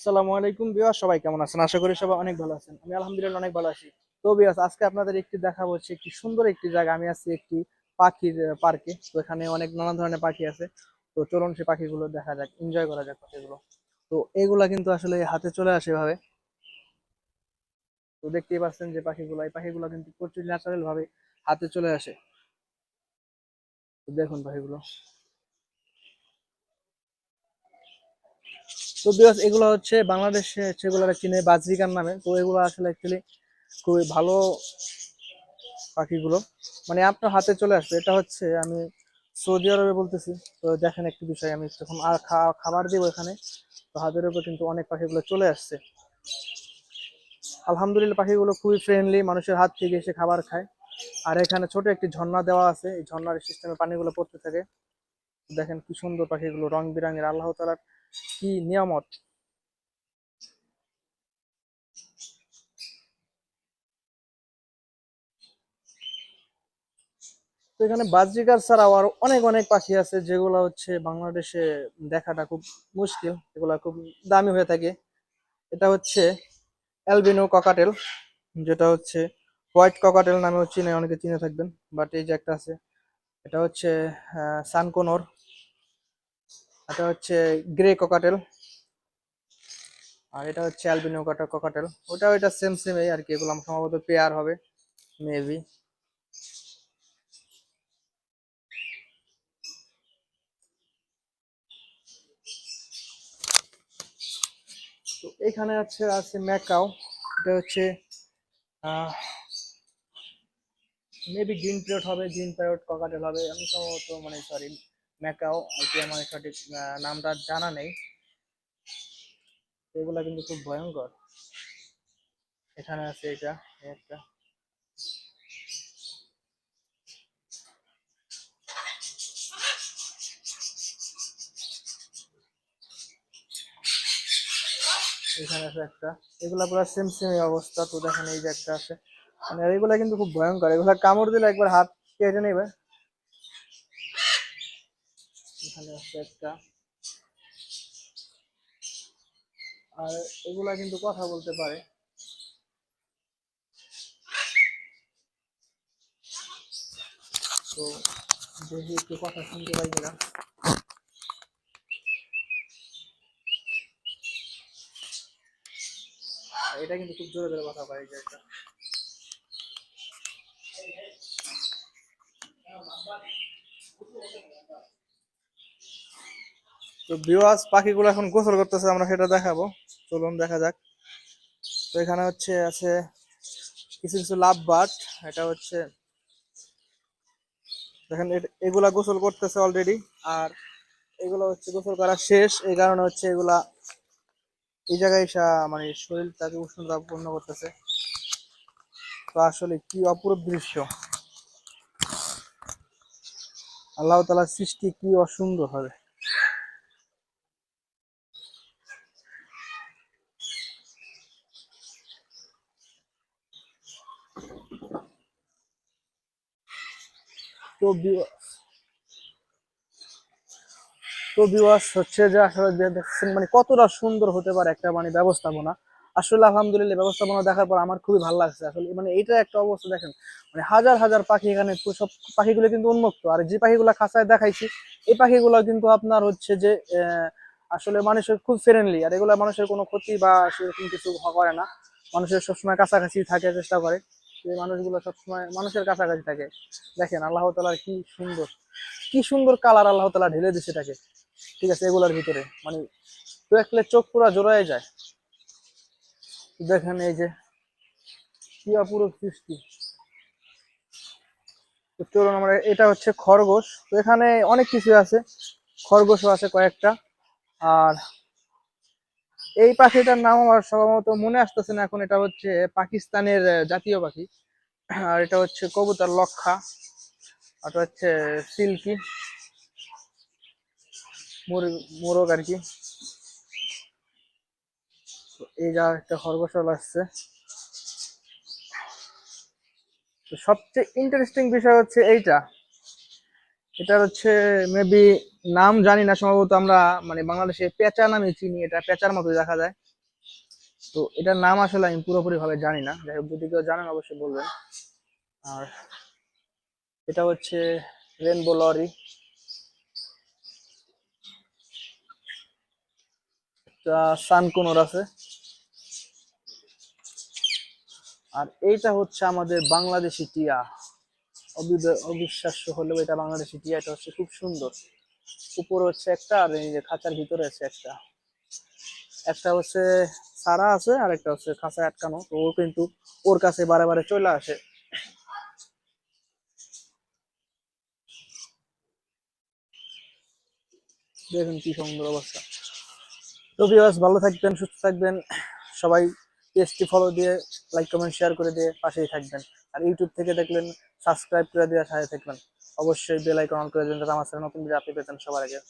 আসসালামু আলাইকুম বিয়াস সবাই কেমন আছেন? আশা করি সবাই অনেক ভালো আছেন। আমি আলহামদুলিল্লাহ অনেক ভালো আছি। তো বিয়াস আজকে আপনাদের একটি দেখাবো হচ্ছে একটি সুন্দর একটি জায়গা। আমি আছি একটি পাখির পার্কে। তো এখানে অনেক নানা ধরনের পাখি আছে। তো চলুন সেই পাখিগুলো দেখা যাক এনজয় করা যাক পাখিগুলো। তো এগুলা কিন্তু আসলে হাতে চলে আসে এভাবে। তো দেখতেই পাচ্ছেন যে পাখিগুলো, এই পাখিগুলো কিন্তু প্রচুর ন্যাচারাল ভাবে হাতে চলে আসে। তো দেখুন পাখিগুলো। তো বিকজ এগুলো হচ্ছে বাংলাদেশে সেগুলো চিনে বাজরিকার নামে। তো এগুলো আসলে অ্যাকচুয়ালি খুবই ভালো পাখিগুলো। মানে আপনার হাতে চলে আসবে। এটা হচ্ছে আমি সৌদি আরবে বলতেছি। তো দেখেন একটি বিষয়, আমি যখন আর খাবার দিব এখানে। তো হাতের উপর কিন্তু অনেক পাখিগুলো চলে আসছে। আলহামদুলিল্লাহ পাখিগুলো খুবই ফ্রেন্ডলি মানুষের হাত থেকে এসে খাবার খায়। আর এখানে ছোট একটি ঝর্ণা দেওয়া আছে। এই ঝর্ণার সিস্টেমে পানিগুলো পড়তে থাকে। দেখেন কি সুন্দর পাখিগুলো রং বেরঙের আল্লাহ তালার কি নিয়ামত? তো এখানে বাজরিকার ছাড়াও আরও অনেক অনেক পাখি আছে যেগুলো হচ্ছে বাংলাদেশে দেখাটা খুব মুশকিল, এগুলা খুব দামি হয়ে থাকে। এটা হচ্ছে অ্যালবিনো ককাটেল, যেটা হচ্ছে হোয়াইট ককাটেল নামেও চিনে, অনেকে চিনে থাকবেন, বাট এই যে একটা আছে, এটা হচ্ছে সানকোনর। এটা হচ্ছে গ্রে ককাটেল আর এটা হচ্ছে অ্যালবিনো ককাটেল ওটাও এটা সেম সেম এই আর কি। এগুলো সম্ভবত পেয়ার হবে মেবি তো এখানে আছে আছে ম্যাকাও। এটা হচ্ছে মেবি গ্রিন প্যারট হবে গ্রিন প্যারট ককাটেল হবে। আমি সম্ভবত মানে সরি ম্যাকাও আর কি আমার সঠিক নামটা জানা নেই। এগুলা কিন্তু খুব ভয়ঙ্কর। এখানে আছে এটা একটা। এখানে আছে একটা। এগুলা পুরো সেম সেম অবস্থা, তো দেখেন এই যে একটা আছে। মানে এগুলা কিন্তু খুব ভয়ঙ্কর। এগুলা কামড় দিলে একবার হাত কেটে নেবে। এখানে আছে একটা। আর এগুলা কিন্তু কথা বলতে পারে। তো দেখি একটু কথা শুনতে পাই আর এটা কিন্তু খুব জোরে জোরে কথা পায় এই যে একটা। তো বিওয়াস পাখিগুলো এখন গোসল করতেছে, আমরা সেটা দেখাবো। চলুন, দেখা যাক। তো এখানে হচ্ছে আছে কিছু কিছু লাভ বাট এটা হচ্ছে, দেখেন এগুলা গোসল করতেছে অলরেডি আর এগুলো হচ্ছে গোসল করা শেষ। এই কারণে হচ্ছে এগুলা, এই জায়গায় এসে মানে শরীরটাকে উষ্ণতা পূর্ণ করতেছে। তো আসলে কি অপূর্ব দৃশ্য। আল্লাহ তালার সৃষ্টি কি অসুন্দর হবে। তো বিওয়াস হচ্ছে যে আসলে দেখছেন মানে কতটা সুন্দর হতে পারে একটা মানে ব্যবস্থাপনা। আসলে আলহামদুলিল্লাহ, ব্যবস্থাপনা দেখার পর আমার খুবই ভালো লাগছে। আসলে মানে এইটা একটা অবস্থা দেখেন মানে হাজার হাজার পাখি এখানে সব পাখিগুলো কিন্তু উন্মুক্ত। আর যে পাখিগুলো খাঁচায় দেখাইছি, এই পাখিগুলো কিন্তু আপনার হচ্ছে যে আসলে মানুষের খুব ফ্রেন্ডলি আর এগুলো মানুষের কোনো ক্ষতি বা সেরকম কিছু করে না। মানুষের সবসময় কাছাকাছি থাকে চেষ্টা করে। এই মানুষগুলো সবসময় মানুষের কাছাকাছি থাকে। দেখেন আল্লাহ তালার কি সুন্দর কি সুন্দর কালার আল্লাহ তালা ঢেলে দিছে এটাকে। ঠিক আছে, এগুলার ভিতরে। মানে দেখলে চোখ পুরো জোড়ায় যায়। দেখেন এই যে, কি অপূর্ব সৃষ্টি। চলুন আমরা, এটা হচ্ছে খরগোশ। তো এখানে অনেক কিছু আছে। খরগোশও আছে কয়েকটা। আর এই পাখিটার নাম আমার সম্ভবত মনে আসতেছে না, এখন এটা হচ্ছে পাকিস্তানের জাতীয় পাখি। আর এটা হচ্ছে কবুতর লক্ষা এটা হচ্ছে সিল্কি, মুর- মোরগ আর কি। এই যা একটা খরগোশ আসছে তো সবচেয়ে ইন্টারেস্টিং বিষয় হচ্ছে এইটা। এটা হচ্ছে মেবি নাম জানি না, সম্ভবত আমরা মানে বাংলাদেশে পেঁচা নামে চিনি, এটা পেঁচার মতো দেখা যায়। তো এটার নাম আসলে আমি পুরোপুরি ভাবে জানি না, যাই হোক, যদি কেউ জানেন অবশ্যই বলবেন। আর এটা হচ্ছে রেনবো লরি সানকোনর আছে। আর এইটা হচ্ছে আমাদের বাংলাদেশি টিয়া। অবিশ্বাস্য হলেও এটা বাংলাদেশি টিয়া এটা হচ্ছে খুব সুন্দর। উপরে হচ্ছে একটা আর এই যে খাঁচার ভিতরে আছে একটা। একটা হচ্ছে সারা আছে আর একটা হচ্ছে খাঁচায় আটকানো। তো ও কিন্তু ওর কাছে বারে বারে চলে আসে। দেখুন কি সুন্দর অবস্থা। তো ভিউয়ার্স ভালো থাকবেন, সুস্থ থাকবেন। সবাই পেজটি ফলো দিয়ে লাইক কমেন্ট শেয়ার করে দিয়ে পাশেই থাকবেন। আর ইউটিউব থেকে দেখলেন সাবস্ক্রাইব করে দেওয়ার সাথে থাকবেন। অবশ্যই বেল আইকন অন করে দেবেন, যাতে আমার সাথে নতুন ভিডিও আপনি পেতেন সবার আগে।